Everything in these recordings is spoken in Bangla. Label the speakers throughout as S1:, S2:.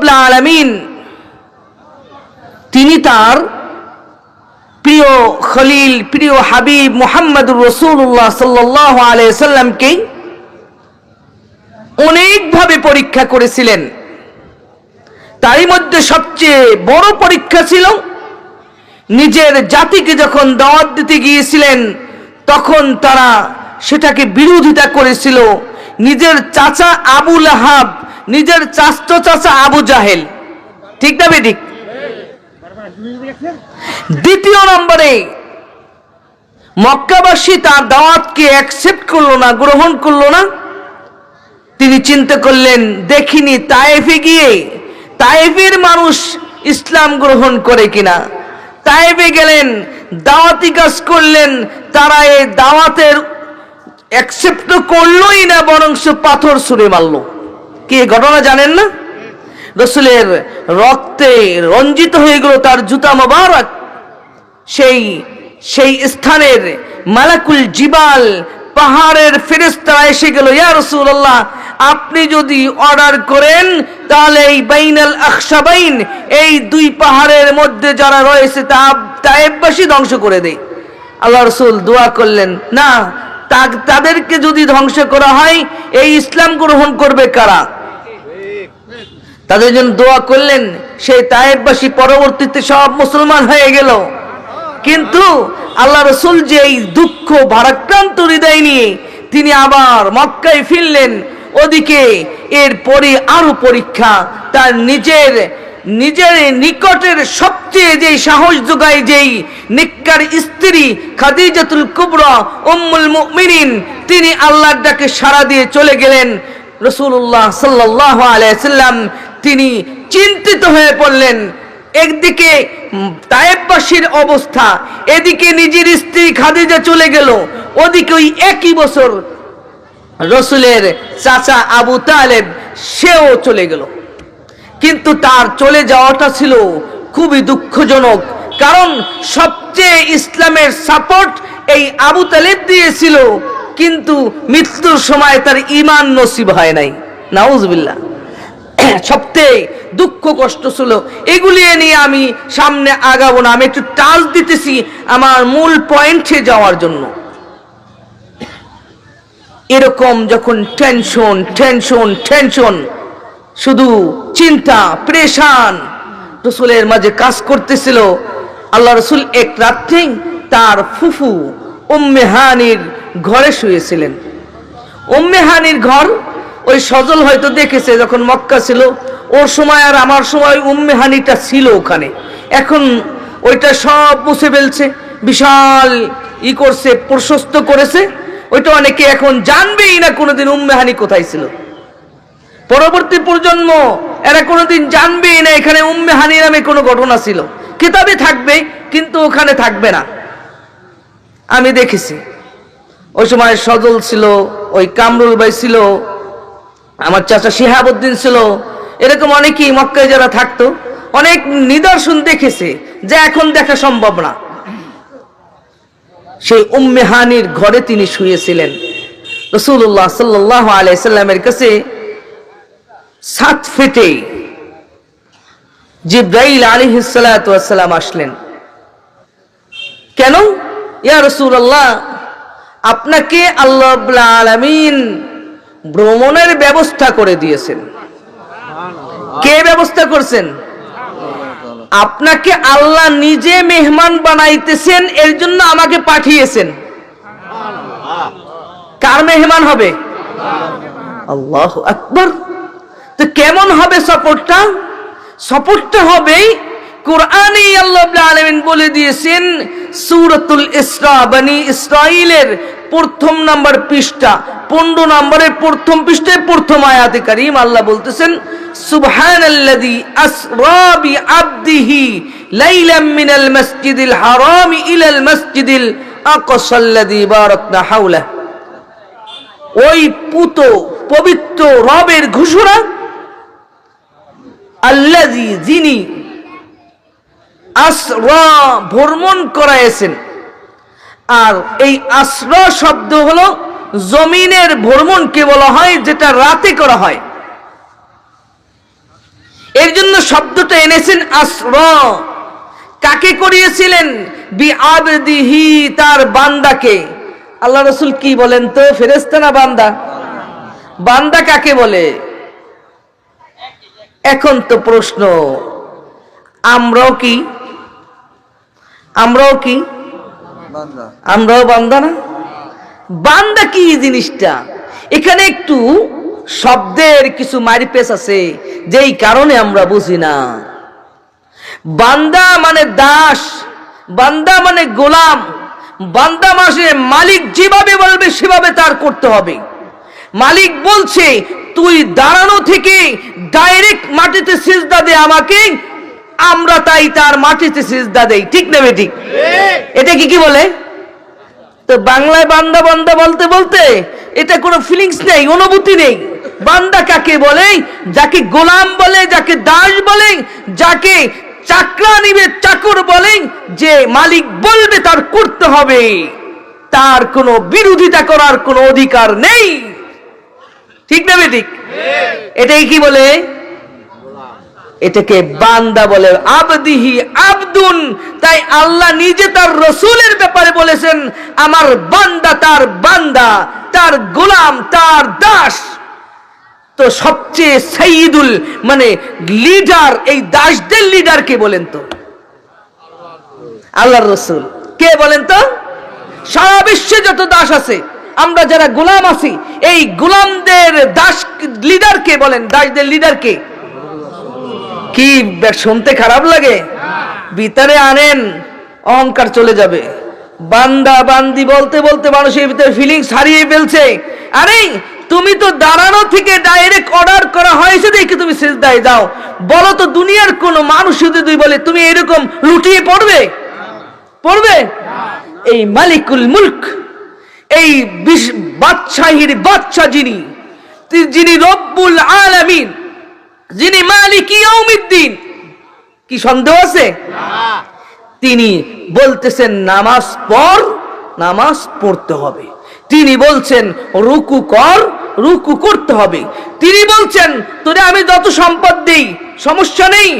S1: আলামিন। তিনি তার প্রিয় খলিল, প্রিয় হাবিব মুহাম্মদুর রসুল্লাহ সাল্লাহ আলাইসাল্লামকে অনেকভাবে পরীক্ষা করেছিলেন। তারই মধ্যে সবচেয়ে বড় পরীক্ষা ছিল নিজের জাতিকে যখন দাওয়াত দিতে গিয়েছিলেন, তখন তারা সেটাকে বিরোধিতা করেছিল। নিজের চাচা আবু লাহাব, নিজের চাস্ত চাচা আবু জাহেল। ঠিক না বেঠিক? দ্বিতীয় নম্বরে, মক্কাবাসী তার দাওয়াতকে অ্যাকসেপ্ট করল না, গ্রহণ করল না। তিনি চিন্তা করলেন, দেখিনি তায়েফে গিয়ে তায়েফের মানুষ ইসলাম গ্রহণ করে কিনা। তায়েফে গেলেন, দাওয়াতি কাজ করলেন, তারা এই দাওয়াতের অ্যাকসেপ্ট করলোই না বরং সে পাথর ছুঁড়ে মারলো। কি ঘটনা জানেন না? রসুলের রক্তে রঞ্জিত হয়ে গেল তার জুতা মোবারক। সেই সেই স্থানের মালাকুল জিবাল পাহাড়ের ফেরেস্তারা এসে গেল, ইয়া রসুল্লাহ আপনি যদি অর্ডার করেন, তাহলে এই বাইনাল আকসাবাইন এই দুই পাহাড়ের মধ্যে যারা রয়েছে, তা তায়েববাসী ধ্বংস করে দেয় আল্লাহ রসুল দোয়া করলেন, না তা- তাদেরকে যদি ধ্বংস করা হয়, এই ইসলাম গ্রহণ করবে কারা? তাদের জন্য দোয়া করলেন, সেই তায়েববাসী পরবর্তীতে সব মুসলমান হয়ে গেল। কিন্তু আল্লাহ রসুল যে এই দুঃখ ভারাক্রান্ত হৃদয় নিয়ে তিনি আবার মক্কায় ফিরলেন, ওদিকে এরপরে আরও পরীক্ষা, তার নিজের নিজের নিকটের সবচেয়ে যে সাহস যোগায় যেই নিক্কার স্ত্রী খাদিজাতুল কুবরা উম্মুল মুমিনিন তিনি আল্লাহর ডাকে সাড়া দিয়ে চলে গেলেন। রসুল্লাহ সাল্লাহ আলাইসাল্লাম তিনি চিন্তিত হয়ে পড়লেন। একদিকে উম, তায়েববাসীর অবস্থা এদিকে নিজের স্ত্রী খাদিজা চলে গেল ওদিকে ওই একই বছর রসুলের চাচা আবু তালেব সেও চলে গেল। কিন্তু তার চলে যাওয়াটা ছিল খুবই দুঃখজনক। কারণ সবচেয়ে ইসলামের সাপোর্ট এই আবু তালেব দিয়েছিল, কিন্তু মৃত্যুর সময় তার ইমান নসিব হয় নাই। নাউজবিল্লা সবচেয়ে দুঃখ কষ্ট ছিল এগুলি নিয়ে আমি সামনে আগাবো না, আমি একটু টাচ দিতেছি আমার মূল পয়েন্টে যাওয়ার জন্য। এরকম যখন টেনশন টেনশন টেনশন শুধু চিন্তা, প্রেশান। রসুলের মাঝে কাজ করতেছিল। আল্লাহ রসুল এক রাত্রে তার ফুফু উম্মেহানির ঘরে শুয়েছিলেন। উম্মেহানির ঘর ওই সজল হয়তো দেখেছে যখন মক্কা ছিল। ওর সময় আর আমার সময় উম্মেহানিটা ছিল ওখানে। এখন ওইটা সব মুছে ফেলছে, বিশাল ই করছে, প্রশস্ত করেছে। ওইটা অনেকে এখন জানবেই না কোনোদিন উম্মেহানি কোথায় ছিল। পরবর্তী প্রজন্ম, এরা কোনোদিন জানবেই না এখানে উম্মে হানি নামে কোনো ঘটনা ছিল। কিতাবে থাকবে, কিন্তু ওখানে থাকবে না। আমি দেখেছি। ওই সময় সজল ছিল, ওই কামরুল ভাই ছিল, আমার চাচা শিহাবুদ্দিন ছিল। এরকম অনেকেই মক্কায় যারা থাকতো, অনেক নিদর্শন দেখেছে যে এখন দেখা সম্ভব না। সেই উম্মেহানির ঘরে তিনি শুয়েছিলেন। রসুল্লাহ সাল্লাহ আলাইসাল্লামের কাছে সাত ফেটে জিব্রাইল আলী সালাম আসলেন। কেন? ইয়া রসুল্লাহ আপনাকে আল্লাহ আলমিন ভ্রমণের ব্যবস্থা করে দিয়েছেন। কে ব্যবস্থা করছেন? আপনাকে আল্লাহ নিজে মেহমান বানাইতেছেন, এর জন্য আমাকে পাঠিয়েছেন। কার মেহমান হবে? আল্লাহ আকবর। তো কেমন হবে সফরটা? সফরটা হবে কোরআনে আল্লাহ বলে দিয়েছেন, সুরতুল ইসরা, বানি ইসরাইলের প্রথম নাম্বার পৃষ্ঠা, পনেরো নম্বরের প্রথম পৃষ্ঠায় প্রথম আয়াতে কারিম আল্লাহ বলতেছেন মিনাল ওই পুত, পবিত্র রবের ঘোষণা আল্লাজি যিনি আসরা ভ্রমণ করাইছেন আর এই আশ্রা শব্দ হলো জমিনের ভ্রমণকে বলা হয়, যেটা রাতে করা হয়। এর জন্য শব্দটা এনেছেন আশ্র কাকে করিয়েছিলেন? বি আবদিহি তার বান্দাকে। আল্লাহ রসুল কি বলেন তো? ফেরেস্তা না বান্দা। বান্দা কাকে বলে? এখন তো প্রশ্ন আমরাও কি? আমরাও কি?
S2: বান্দা।
S1: আমরাও বান্দা না? বান্দা কি জিনিসটা? এখানে একটু শব্দের কিছু মারিপেস আছে যেই কারণে আমরা বুঝি না। বান্দা মানে দাস বান্দা মানে গোলাম বান্দা মাসে মালিক যেভাবে বলবে সেভাবে তার করতে হবে। মালিক বলছে তুই দাঁড়ানো থেকে ডাইরেক্ট মাটিতে সিজদা দে আমাকে আমরা তাই তার মাটিতে সিজদা দেই। ঠিক নেবে ঠিক। এটা কি কি বলে? তো বাংলায় বান্দা বান্দা বলতে বলতে এটা কোনো ফিলিংস নেই অনুভূতি নেই। বান্দা কাকে বলে? যাকে গোলাম বলে যাকে দাস বলে যাকে চাকরা নিবে চাকর বলে যে মালিক বলবে তার করতে হবে। তার কোনো বিরোধিতা করার কোনো অধিকার নেই। ঠিক না ঠিক এটাই কি বলে? এটাকে বান্দা বলে। আবদিহি আবদুন। তাই আল্লাহ নিজে তার রসুলের ব্যাপারে বলেছেন, আমার বান্দা তার বান্দা, তার গোলাম, তার দাস। তো সবচেয়ে সাইদুল মানে লিডার, এই দাসদের লিডার কে বলেন তো? আল্লাহর রসুল। কে বলেন তো? সারা বিশ্বে যত দাস আছে আমরা যারা গোলাম আছি, এই গোলামদের দাস লিডার কে বলেন? দাসদের লিডার কে? কি শুনতে খারাপ লাগে? ভিতরে আনেন, অহংকার চলে যাবে। বান্দা বান্দি বলতে বলতে মানুষের ভিতরে ফিলিংস হারিয়ে ফেলছে। আরে, তুমি তো দাঁড়ানো থেকে ডাইরেক্ট অর্ডার করা হয়েছে দেখে তুমি সেজদায় যাও। বলো তো দুনিয়ার কোন মানুষ যদি তুই বলে, তুমি এরকম লুটিয়ে পড়বে? পড়বে? এই মালিকুল মুলক এই বাদশাহীর বাদশা যিনি যিনি রব্বুল আলামিন, যিনি মালিক ইয়াউমিদ্দিন। কি সন্দেহ আছে? তিনি বলতেছেন, নামাজ পড়, নামাজ পড়তে হবে। তিনি বলছেন, রুকু কর, রুকু করতে হবে। তিনি বলছেন, তোরে আমি যত সম্পদ দেই, সমস্যা নেই,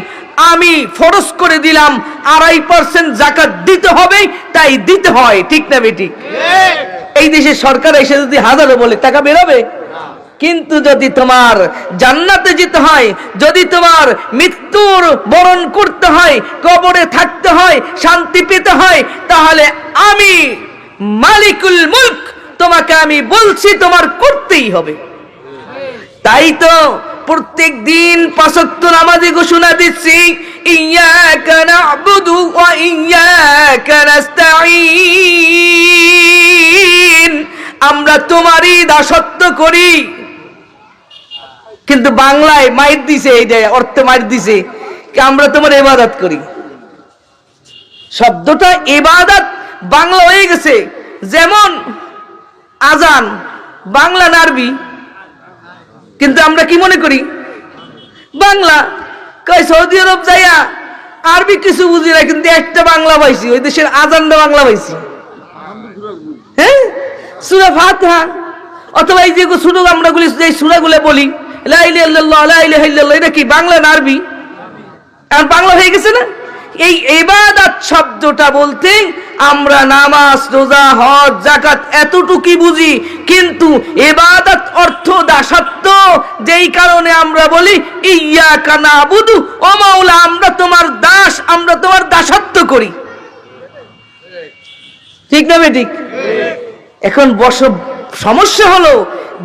S1: আমি ফরজ করে দিলাম, আড়াই পার্সেন্ট জাকাত দিতে হবে, তাই দিতে হয়। ঠিক না বেটি এই দেশের সরকার এসে যদি হাজারো বলে, টাকা বেরোবে? কিন্তু যদি তোমার জান্নাতে যেতে হয়, যদি তোমার মৃত্যুর বরণ করতে হয়, কবরে থাকতে হয়, শান্তি পেতে হয়, তাহলে আমি মালিকুল মুলক, তোমাকে আমি বলছি তোমার করতেই হবে। তাই তো প্রত্যেক দিন পাঁচক্ত নামাজে ঘোষণা দিচ্ছি ইয়াকা না'বুদু ওয়া ইয়াকা নাস্তাঈন। আমরা তোমারই দাসত্ব করি। কিন্তু বাংলায় মাইর দিছে এইটা অর্থে মাইর দিছে, আমরা তোমার ইবাদত করি। শব্দটা ইবাদত বাংলা হয়ে গেছে। যেমন আজান, বাংলা না আরবি। কিন্তু আমরা কি মনে করি? বাংলা। কই সৌদি আরব যাইয়া আরবি কিছু বুঝি না, কিন্তু একটা বাংলা পাইছি, ওই দেশের আজানটা বাংলা পাইছি। হ্যাঁ? সুরা ফাতিহা। অথবা এই যে ছোট আমরা গুলি যে সুরাগুলো বলি এটা কি বাংলা না আর বাংলা হয়ে গেছে না? এই এবাদাত শব্দটা বলতে আমরা নামাজ, রোজা, হজ জাকাত এতটুকুই বুঝি, কিন্তু এবাদাত অর্থ দাসত্ব, যেই কারণে আমরা বলি ইয়া কানা বুধু ও মাওলা, আমরা তোমার দাস, আমরা তোমার দাসত্ব করি। ঠিক না ঠিক এখন বস। সমস্যা হলো,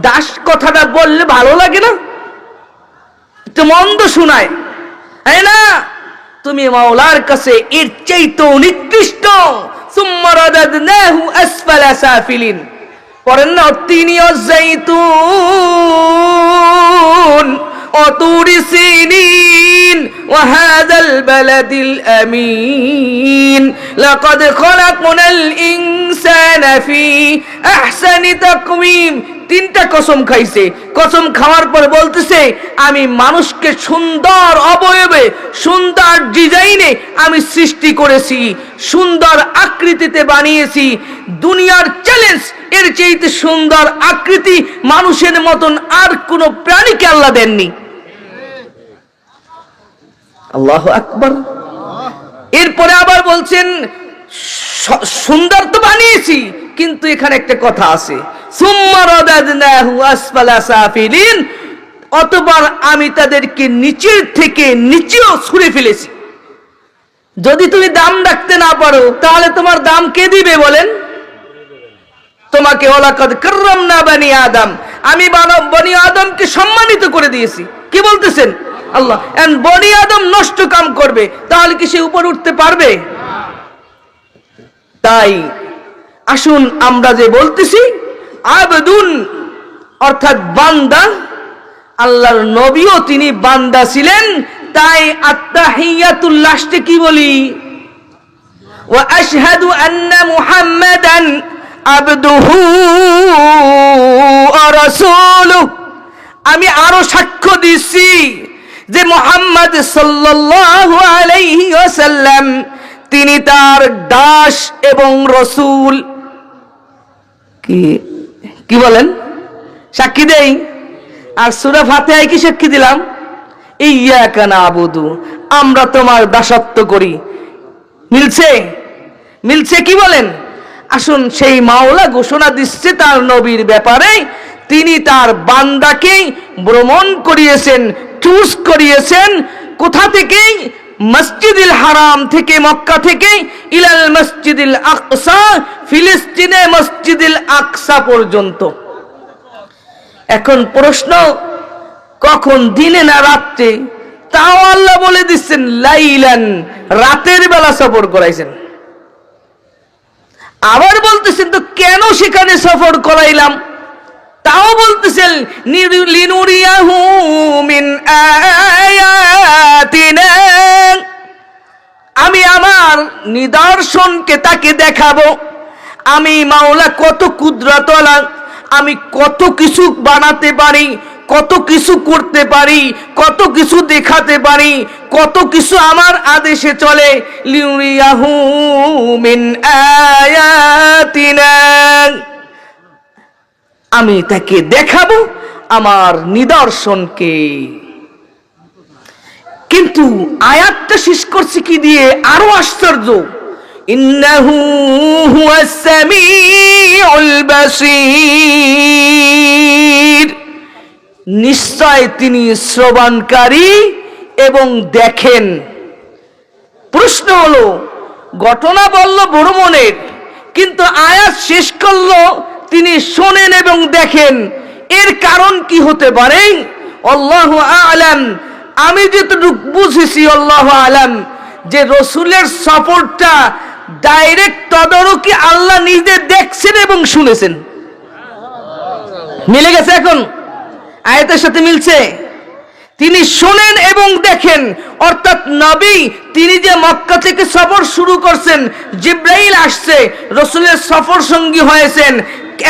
S1: দাস কথাটা বললে ভালো লাগে না? তো মন্দ শোনায়। হ্যাঁ না, তুমি মাওলার কাছে এর চাইতেও নিকৃষ্ট। পরেন না, তিনি অজাইতুন। وطور سينين وهذا البلد الأمين لقد خلقنا الإنسان في أحسن تقويم তিনটা কসম খাইছে কসম খাওয়ার পর বলতেছে আমি মানুষকে সুন্দর অবয়বে সুন্দর ডিজাইনে আমি সৃষ্টি করেছি সুন্দর আকৃতিতে বানিয়েছি দুনিয়ার চ্যালেঞ্জ এর চেয়েতে সুন্দর আকৃতি মানুষের মতন আর কোনো প্রাণীকে আল্লাহ দেননি আল্লাহ আকবর। এরপরে আবার বলছেন সুন্দর তো বানিয়েছি, কিন্তু এখানে একটা কথা আছে। অতবার আমি তাদেরকে নিচের থেকে নিচেও ছুঁড়ে ফেলেছি। যদি তুমি দাম রাখতে না পারো, তাহলে তোমার দাম কে দিবে বলেন? তোমাকে ওলাকাদ কররাম না বানি আদম। আমি বনি আদমকে সম্মানিত করে দিয়েছি। কি বলতেছেন? আল্লাহ এন্ড বনি আদম নষ্ট কাম করবে, তাহলে কি সে উপর উঠতে পারবে? তাই, আসুন আমরা যে বলতেছি, আবদুন, অর্থাৎ বান্দা, আল্লাহর নবীও তিনি বান্দা ছিলেন, তাই আত্মাহিয়াতুল লাস্টে কি বলি? ওয়া আশহাদু আন্না মুহাম্মাদান আবদুহু রাসূলুহু। আমি আরও সাক্ষ্য দিছি যে মোহাম্মদ ওয়াসাল্লাম, তিনি তার দাস এবং রসুল, কি কি বলেন? সাক্ষী দেই। আর সূরা ফাতিহায় কি সাক্ষী দিলাম? ইয়াকা নাবুদু আমরা তোমার দাসত্ব করি। মিলছে? মিলছে কি বলেন? আসুন সেই মাওলা ঘোষণা দিচ্ছে তার নবীর ব্যাপারে। তিনি তার বান্দাকে ভ্রমণ করিয়েছেন চুজ করিয়েছেন। কোথা থেকে মসজিদুল হারাম থেকে, মক্কা থেকে, ইলাল মসজিদুল আকসা, ফিলিস্তিনে মসজিদুল আকসা পর্যন্ত। এখন প্রশ্ন, কখন দিনে না রাত্রে? তাও আল্লাহ বলে দিচ্ছেন, লাইলান, রাতের বেলা সফর করাইছেন। আবার বলতেছেন, তো কেন সেখানে সফর করাইলাম? তাও বলতেছেন, নিরু- লিনুরিয়াহু মিন আয়াতিনা। আমি আমার নিদর্শনকে তাকে দেখাবো। আমি মাওলা কত কুদরতলা, আমি কত কিছু বানাতে পারি, কত কিছু করতে পারি, কত কিছু দেখাতে পারি, কত কিছু আমার আদেশে চলে। লিউরিয়াহু মিন আয়াতিনা। আমি তাকে দেখাবো আমার নিদর্শনকে। কিন্তু আয়াতটা শেষ করছে কি দিয়ে? আরও আশ্চর্য। ইন্নাহু নিশ্চয় তিনি শ্রবণকারী এবং দেখেন। প্রশ্ন হলো, ঘটনা বলল ভ্রমণের কিন্তু আয়াত শেষ করল তিনি শোনেন এবং দেখেন। এর কারণ কি হতে পারে? আল্লাহ আলাম। আমি যেটুকু বুঝেছি আল্লাহ আলাম যে রসুলের সফরটা ডাইরেক্ট তদারকি আল্লাহ নিজে দেখছেন এবং শুনেছেন। মিলে গেছে এখন? আয়াতের সাথে মিলছে? তিনি শোনেন এবং দেখেন। অর্থাৎ নবী, তিনি যে মক্কা থেকে সফর শুরু করছেন, জিব্রাইল আসছে, রসুলের সফর সঙ্গী হয়েছেন।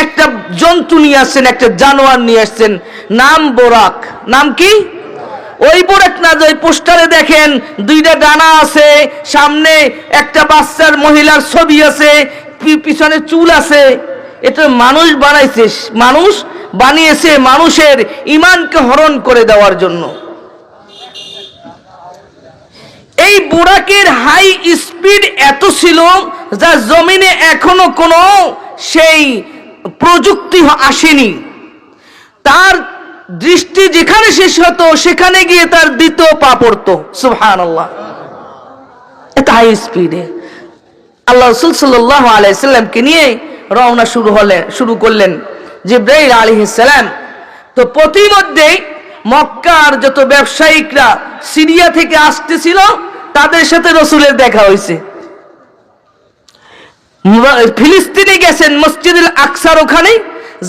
S1: একটা জন্তু নিয়ে আসছেন, একটা জানোয়ার নিয়ে আসছেন। নাম বোরাক। নাম কি? ওই বোরাক না যে পোস্টারে দেখেন দুইটা ডানা আছে, সামনে একটা বাচ্চার মহিলার ছবি আছে পিছনে চুল আছে। এটা মানুষ বানাইছে, মানুষ বানিয়েছে মানুষের ইমানকে হরণ করে দেওয়ার জন্য। এই বোরাকের হাই স্পিড এত ছিল যা জমিনে এখনও কোনো সেই প্রযুক্তি আসেনি। তার দৃষ্টি যেখানে শেষ হতো, সেখানে গিয়ে তার দ্বিতীয় পা পড়তো। সুহান আল্লাহ এত হাই স্পিডে আল্লাহ রসুল সাল্লাহ আলাইসাল্লামকে নিয়ে রওনা শুরু হলেন শুরু করলেন জিব্রাইল আলহিসাল্লাম তো প্রতিমধ্যে মক্কার যত ব্যবসায়িকরা সিরিয়া থেকে আসতেছিল, তাদের সাথে রসুলের দেখা হয়েছে। ফিলিস্তিনে গেছেন মসজিদুল আকসার ওখানে।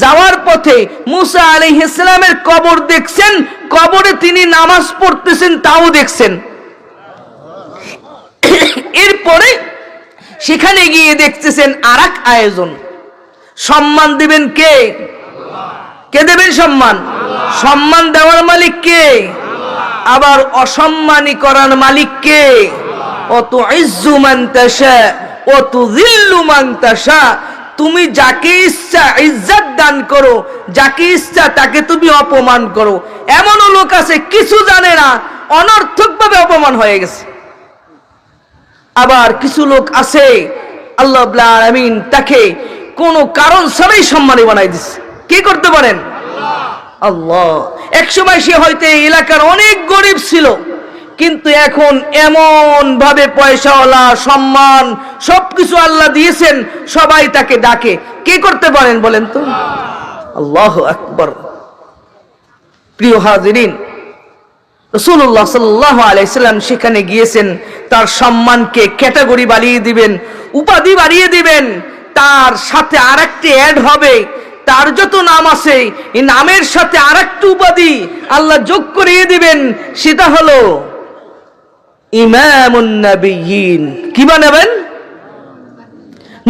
S1: যাওয়ার পথে মুসা আলহিসামের কবর দেখছেন, কবরে তিনি নামাজ পড়তেছেন, তাও দেখছেন। এরপরে সেখানে গিয়ে দেখতেছেন আর আয়োজন। সম্মান দিবেন কে? কে দেবেন সম্মান? সম্মান দেওয়ার মালিক কে? আবার অসম্মানী করার মালিক কে? অত ইজ্জু মান্তাসা অত জিল্লু তুমি যাকে ইচ্ছা ইজ্জত দান করো, যাকে ইচ্ছা তাকে তুমি অপমান করো। এমনও লোক আছে, কিছু জানে না, অনর্থকভাবে অপমান হয়ে গেছে। আবার কিছু লোক আছে, আল্লাহ আমিন তাকে কোনো কারণ ছাড়াই সম্মানী বানাই দিচ্ছে কি করতে পারেন? আল্লাহ। এক সময় সে হয়তো এলাকার অনেক গরিব ছিল, কিন্তু এখন এমন ভাবে পয়সাওয়ালা, সম্মান সবকিছু আল্লাহ দিয়েছেন, সবাই তাকে ডাকে। কে করতে পারেন বলেন তো? আল্লাহ আকবর। প্রিয় হাজিরিন রসুল্লাহ সাল্লাহ আলাইসাল্লাম সেখানে গিয়েছেন, তার সম্মানকে ক্যাটাগরি বাড়িয়ে দিবেন, উপাধি বাড়িয়ে দিবেন, তার সাথে আর একটি অ্যাড হবে, তার যত নাম আছে, এই নামের সাথে আর একটি উপাধি আল্লাহ যোগ করিয়ে দিবেন, সেটা হলো ইমামুন্নবীন কি বানাবেন?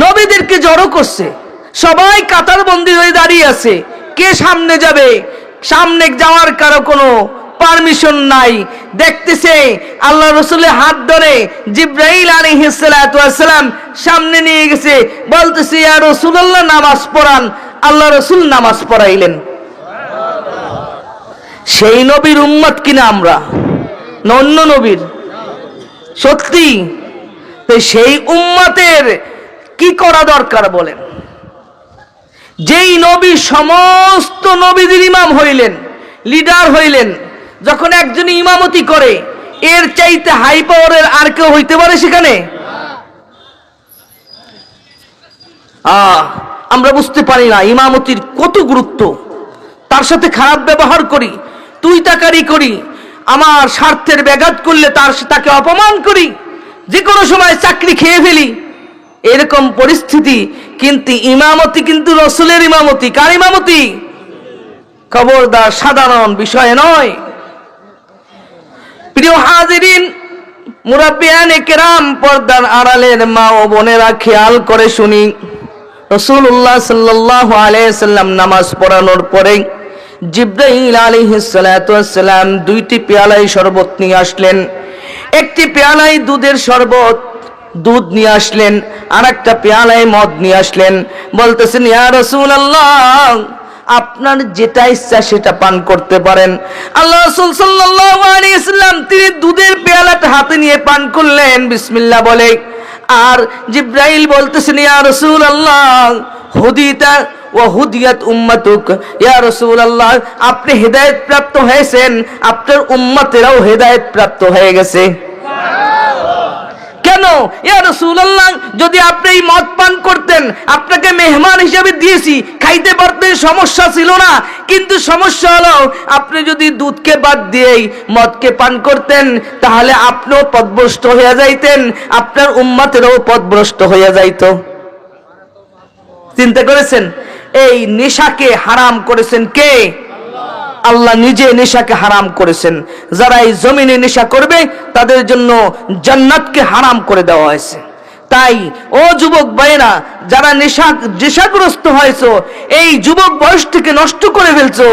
S1: নবীদেরকে জড়ো করছে। সবাই কাতার বন্দী হয়ে দাঁড়িয়ে আছে। কে সামনে যাবে? সামনে যাওয়ার কারও কোনো পারমিশন নাই। দেখতেছে আল্লাহ রসুলের হাত ধরে জিব্রাইল আলহিসাম সামনে নিয়ে গেছে। বলতেছে, ইয়া রসুল্লাহ নামাজ পড়ান। আল্লাহ রসুল নামাজ পড়াইলেন। সেই নবীর উম্মত কিনা আমরা? অন্য নবীর? সত্যি? সেই উম্মতের কি করা দরকার বলেন? যেই নবী সমস্ত নবীদের ইমাম হইলেন লিডার হইলেন, যখন একজন ইমামতি করে, এর চাইতে হাই পাওয়ারের আর কেউ হইতে পারে সেখানে? আমরা বুঝতে পারি না ইমামতির কত গুরুত্ব। তার সাথে খারাপ ব্যবহার করি তুই তাকারি করি, আমার স্বার্থের ব্যাঘাত করলে তার, তাকে অপমান করি যে কোনো সময় চাকরি খেয়ে ফেলি। এরকম পরিস্থিতি কিন্তু ইমামতি কিন্তু রসুলের ইমামতি। কার ইমামতি? খবরদার সাধারণ বিষয় নয়। প্রিয় হাজিরিন, মুরাব্বিয়ানে কেরাম পর্দার আড়ালের মা ও বোনেরা খেয়াল করে শুনি। রসুল্লাহ সাল্লাহ আলাইসাল্লাম নামাজ পড়ানোর পরে জিব্রাইল আলিহিসাল্লাম দুইটি পেয়ালাই শরবত নিয়ে আসলেন। একটি পেয়ালাই দুধের শরবত দুধ নিয়ে আসলেন আর একটা পেয়ালায় মদ নিয়ে আসলেন। বলতেছেন, ইয়া রসুল আল্লাহ আপনার যেটা ইচ্ছা সেটা পান করতে পারেন। আল্লাহ রসুল সাল্লাল্লাহু আলাইহি ওয়াসাল্লাম তিনি দুধের পেয়ালাটা হাতে নিয়ে পান করলেন। বিসমিল্লাহ বলে। আর জিব্রাইল বলতেছেন, ইয়া রসুল আল্লাহ হুদিতা ও হুদিয়াত উম্মাতুক। ইয়া রসুল আল্লাহ আপনি হেদায়েত প্রাপ্ত হয়েছেন, আপনার উম্মতেরাও হেদায়েত প্রাপ্ত হয়ে গেছে। কেন? ইয়া যদি আপনি এই মদ পান করতেন, আপনাকে মেহমান হিসেবে দিয়েছি, খাইতে পারতেন সমস্যা ছিল না। কিন্তু সমস্যা হলো, আপনি যদি দুধকে বাদ দিয়েই মদকে পান করতেন, তাহলে আপনিও পদভ্রষ্ট হয়ে যাইতেন, আপনার উম্মতেরও পদভ্রষ্ট হয়ে যাইত। চিন্তা করেছেন? এই নেশাকে হারাম করেছেন কে? আল্লাহ নিজে নেশাকে হারাম করেছেন। যারা এই জমিনে নেশা করবে, তাদের জন্য জান্নাতকে হারাম করে দেওয়া হয়েছে। তাই, ও যুবক ভাইরা যারা নেশা, নেশাগ্রস্ত হয়েছো, এই যুবক বয়স থেকে নষ্ট করে ফেলছো,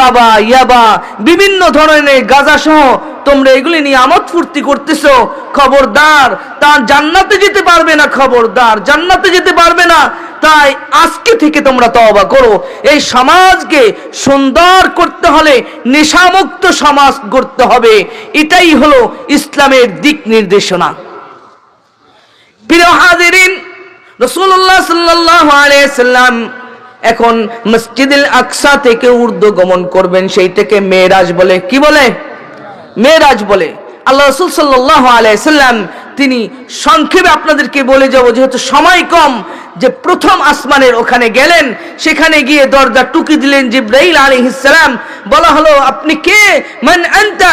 S1: বাবা, ইয়াবা, বিভিন্ন ধরনের গাজা সহ তোমরা এগুলি নিয়ে আমোদ ফুর্তি করতেছো। খবরদার তার জান্নাতে যেতে পারবে না, খবরদার, জান্নাতে যেতে পারবে না। তাই আজকে থেকে তোমরা তওবা করো। এই সমাজকে সুন্দর করতে হলে নেশামুক্ত সমাজ গড়তে হবে। এটাই হলো ইসলামের দিক নির্দেশনা। প্রিয় হাজিরিন রসুল্লাহ সাল্লাহ এখন মসজিদুল আকসা থেকে উর্দু গমন করবেন সেইটাকে মেয়েরাজ বলে, কি বলে? মেয়েরাজ বলে। আল্লাহ রসুল সাল্লাহ আলাইসাল্লাম তিনি সংক্ষেপে আপনাদেরকে বলে যাব, যেহেতু সময় কম যে প্রথম আসমানের ওখানে গেলেন, সেখানে গিয়ে দরজা টুকি দিলেন জিব্রাইল আলাইহিসসালাম বলা হলো, আপনি কে? মান আনতা?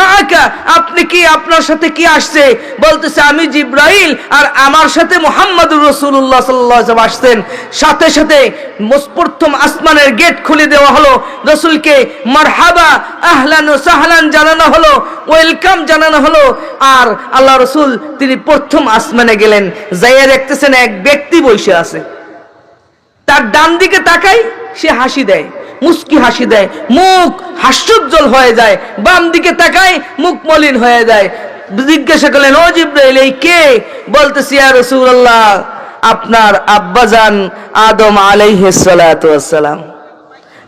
S1: মাআকা? আপনি কি আপনার সাথে কি আসছে? বলতেছে, আমি জিব্রাইল, আর আমার সাথে মুহাম্মদুর রাসূলুল্লাহ সাল্লাল্লাহু আলাইহি আসতেন সাথে সাথে প্রথম আসমানের গেট খুলে দেওয়া হলো রসুলকে। মারহাবা, আহলান ও সাহলান জানানো হলো, ওয়েলকাম জানানো হলো। আর আল্লাহ রসুল, তিনি প্রথম আসমানে গেলেন। যাইয়া দেখতেছেন এক ব্যক্তি বসে আছে। তার ডান দিকে তাকাই, সে হাসি দেয় মুস্কি হাসি দেয়, মুখ হাস্যোজ্জ্বল হয়ে যায়। বাম দিকে তাকাই, মুখ মলিন হয়ে যায়। জিজ্ঞাসা করলেন, ও জিব্রাইল, এই কে? বলতেছি আর রসুল্লাহ আপনার আব্বাজান আদম ওয়াসসালাম।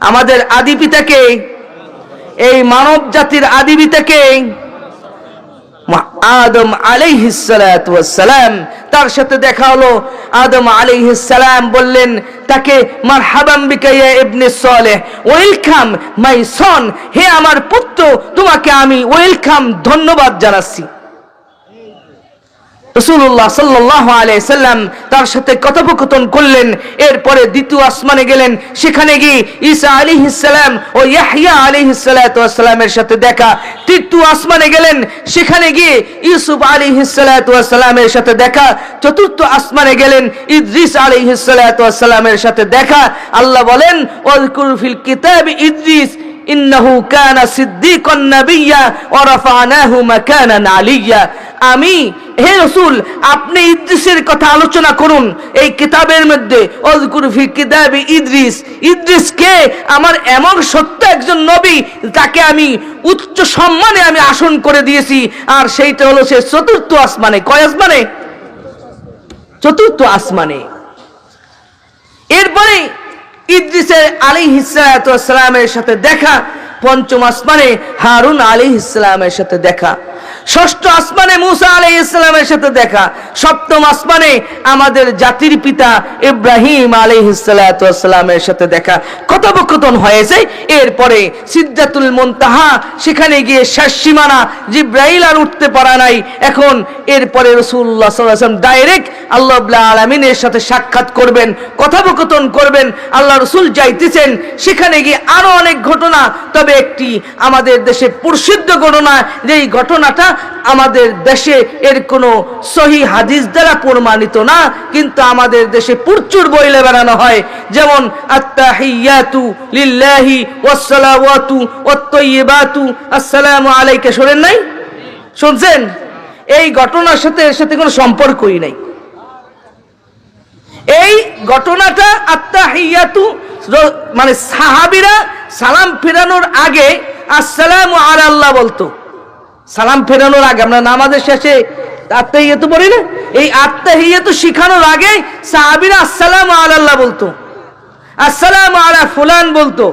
S1: আমাদের আদি পিতাকে এই মানব জাতির আদিবিতাকে আদম সালাম তার সাথে দেখা হলো। আদম আলাইহিসালাম বললেন, তাকে মার হাবাম বিকাইয়া ইবনে সালেহ, ওয়েলকাম মাই সন। হে আমার পুত্র, তোমাকে আমি ওয়েলকাম, ধন্যবাদ জানাচ্ছি। রসুল্লাহ সাল্লাহ আলাইসাল্লাম তার সাথে কথোপকথন করলেন। এরপরে দ্বিতীয় আসমানে গেলেন। সেখানে গিয়ে ঈসা আলী ইসালাম ও ইয়াহিয়া আলী ইসালাতামের সাথে দেখা। তৃতীয় আসমানে গেলেন। সেখানে গিয়ে ইউসুফ আলী ইসালাতামের সাথে দেখা। চতুর্থ আসমানে গেলেন। ইদ্রিস আলী ইসালাতামের সাথে দেখা। আল্লাহ বলেন, ওয়াজকুর ফিল কিতাব ইদ্রিস। ইন্নাহু কানা সিদ্দিকান নাবিয়্যা ওয়া রাফা'নাহু মাকানান আমি, হে রসুল, আপনি ইদ্রিসের কথা আলোচনা করুন। এই কিতাবের মধ্যে অজকুর ফি ইদ্রিস। কে? আমার এমন সত্য একজন নবী তাকে আমি উচ্চ সম্মানে আমি আসন করে দিয়েছি। আর সেইটা হলো সে চতুর্থ আসমানে। কয় আসমানে? চতুর্থ আসমানে। এরপরে ইদ্রিসের আলী হিসালামের সাথে দেখা পঞ্চম আসমানে হারুন আলী ইসলামের সাথে দেখা। ষষ্ঠ আসমানে মুসা আলী ইসলামের সাথে দেখা। সপ্তম আসমানে আমাদের জাতির পিতা ইব্রাহিম আলী ইসলামের সাথে দেখা। কথোপকথন হয়েছে এরপরে সিদ্ধাতুল মন্তাহা, সেখানে গিয়ে শেষ সীমানা জিব্রাহিল আর উঠতে পারা নাই। এখন এরপরে রসুল্লাহ সাল্লাম ডাইরেক্ট আল্লাহ আলমিনের সাথে সাক্ষাৎ করবেন, কথোপকথন করবেন। আল্লাহ রসুল যাইতেছেন, সেখানে গিয়ে আরও অনেক ঘটনা। তবে একটি আমাদের দেশে প্রসিদ্ধ ঘটনা, যেই ঘটনাটা আমাদের দেশে এর কোনো সহি হাদিস দ্বারা প্রমাণিত না, কিন্তু আমাদের দেশে প্রচুর বইলে বেড়ানো হয়। যেমন, আত্তাহিয়াতু লিল্লাহি ওয়াসসালাওয়াতু ওয়াত্তাইয়িবাতু। আসসালামু আলাইকা, শোনেন নাই? শুনছেন? এই ঘটনার সাথে এর সাথে কোনো সম্পর্কই নাই। এই ঘটনাটা আত্মাহিয়াতু মানে সাহাবিরা সালাম ফেরানোর আগে আসসালাম আর আল্লাহ বলতো। সালাম ফেরানোর আগে, আমরা নামাজের শেষে আত্মাহিয়াতু পড়ি না? এই আত্মাহিয়াতু শিখানোর আগে সাহাবিরা, আসসালাম আল্লাহ বলতো। আসসালাম আলা ফুলান বলতো।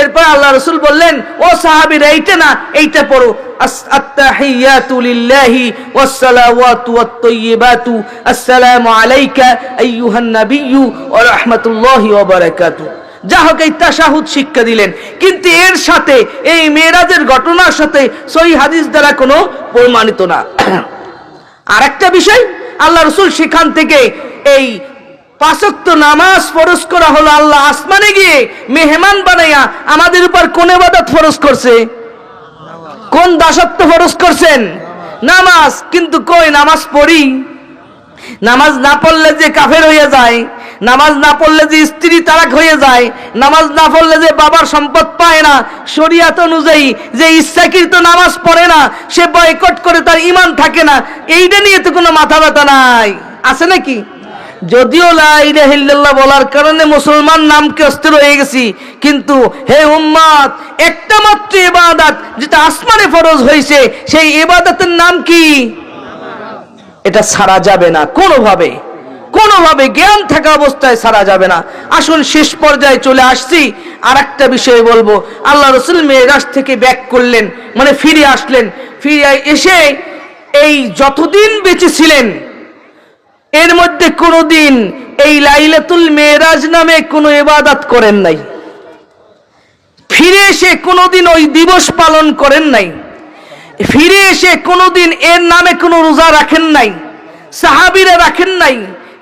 S1: এরপর আল্লাহ রসুল বললেন, ও সাহাবিরা, এইটা না, এইটা পড়ো। রাহমাতুল্লাহি ওয়া বারাকাতুহু। যা হোক এই তাশাহুদ শিক্ষা দিলেন। কিন্তু এর সাথে, এই মেয়েরাজের ঘটনার সাথে সহি হাদিস দ্বারা কোনো প্রমাণিত না। আরেকটা বিষয়, আল্লাহ রসুল সেখান থেকে এই পাঁচক্ত নামাজ ফরজ করা হলো আল্লাহ আসমানে গিয়ে মেহমান বানাইয়া আমাদের উপর কোন এবাদত ফরজ করছে? কোন দাসত্ব ফরজ করছেন? নামাজ, কিন্তু কই নামাজ পড়ি? নামাজ না পড়লে যে কাফের হইয়া যায় নামাজ না পড়লে যে স্ত্রী তারাক হয়ে যায়, নামাজ না পড়লে যে বাবার সম্পদ পায় না, শরিয়াত অনুযায়ী যে ইচ্ছাকৃত নামাজ পড়ে না, সে বয়কট করে তার ইমান থাকে না, এইটা নিয়ে তো কোনো মাথা ব্যথা নাই। আছে নাকি? যদিও লা ইলাহা ইল্লাল্লাহ বলার কারণে মুসলমান নামকে অস্থির হয়ে গেছি, কিন্তু হে উম্মাদ, একটা মাত্র এবাদাত যেটা আসমানে ফরজ হয়েছে, সেই এবাদাতের নাম কি? এটা ছাড়া যাবে না, কোনোভাবে। কোনোভাবে জ্ঞান থাকা অবস্থায় সারা যাবে না। আসুন শেষ পর্যায়ে চলে আসছি। আর একটা বিষয় বলব। আল্লাহ রসুল মেয়েরাজ থেকে ব্যাক করলেন মানে ফিরে আসলেন। ফিরে এসে এই যতদিন বেঁচে ছিলেন, এর মধ্যে কোনোদিন এই লাইলাতুল মেয়েরাজ নামে কোনো ইবাদত করেন নাই। ফিরে এসে কোনোদিন ওই দিবস পালন করেন নাই। ফিরে এসে কোনোদিন এর নামে কোনো রোজা রাখেন নাই। সাহাবিরা রাখেন নাই।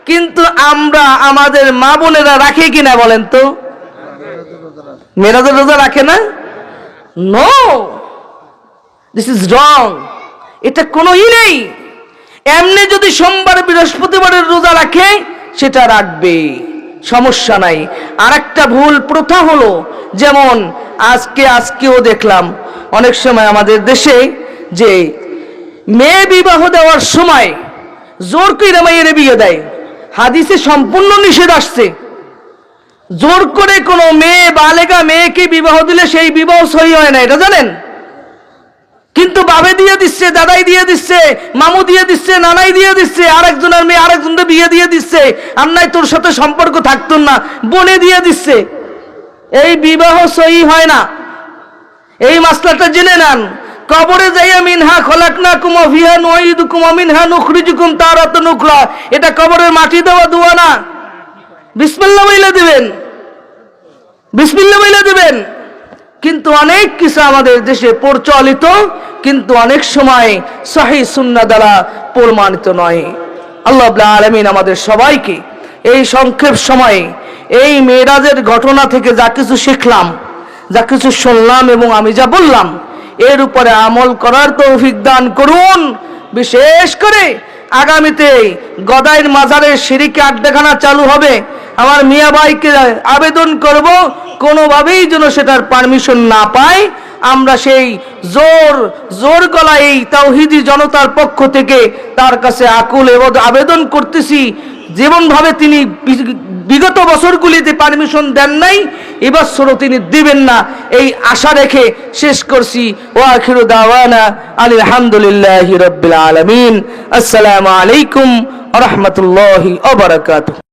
S1: কিন্তু আমরা আমাদের মা বোনেরা রাখে কিনা বলেন তো? মেয়েরাদের রোজা রাখে না? নো দিস ইজ রং এটা কোনো ই নেই। এমনি যদি সোমবার, বৃহস্পতিবারের রোজা রাখে, সেটা রাখবে। সমস্যা নাই। আর একটা ভুল প্রথা হলো, যেমন আজকে, আজকেও দেখলাম অনেক সময় আমাদের দেশে যে মেয়ে বিবাহ দেওয়ার সময় জোর করে মেয়ের বিয়ে দেয়। হাদিসে সম্পূর্ণ নিষেধ আসছে। জোর করে কোনো মেয়ে বালেগা মেয়েকে বিবাহ দিলে সেই বিবাহ সহি হয় না, এটা জানেন? কিন্তু বাবে দিয়ে দিচ্ছে, দাদাই দিয়ে দিচ্ছে, মামু দিয়ে দিচ্ছে, নানাই দিয়ে দিচ্ছে, আরেকজনের মেয়ে আরেকজনকে বিয়ে দিয়ে দিচ্ছে। আর নাই তোর সাথে সম্পর্ক থাকতো না, বনে দিয়ে দিচ্ছে। এই বিবাহ সহি হয় না। এই মাসলাটা জেনে নেন। কবরে যাইয়া মিনহা খলাকনা কুমা ফিহা নুইদুকুম মিনহা নুখরিজুকুম তারাত নুখরা। এটা কবরের মাটি দেওয়া দোয়া না? বিসমিল্লাহ বইলে দিবেন। বিসমিল্লাহ বইলে দিবেন। কিন্তু অনেক কিছু আমাদের দেশে প্রচলিত, কিন্তু অনেক সময় সহি সুন্না দ্বারা প্রমাণিত নয়। আল্লাহ আলমিন আমাদের সবাইকে এই সংক্ষেপ সময়ে এই মেয়েরাজের ঘটনা থেকে যা কিছু শিখলাম, যা কিছু শুনলাম এবং আমি যা বললাম এর উপরে আমল করার তৌফিক দান করুন। বিশেষ করে আগামীতে গদাইর মাজারের সিঁড়িকে আড্ডাখানা চালু হবে। আমার মিয়া ভাইকে আবেদন করব, কোনোভাবেই যেন সেটার পারমিশন না পায় আমরা সেই জোর জোর গলা এই তাওহিদি জনতার পক্ষ থেকে তার কাছে আকুল এবং আবেদন করতেছি। যেমনভাবে তিনি বিগত বছরগুলিতে পারমিশন দেন নাই, এবছরও তিনি দিবেন না। এই আশা রেখে শেষ করছি। ও আখিরু দাওয়ানা আলহামদুলিল্লাহ রবিল আলমিন। আসসালামু আলাইকুম রহমতুল্লাহ ওবরাকাতুহ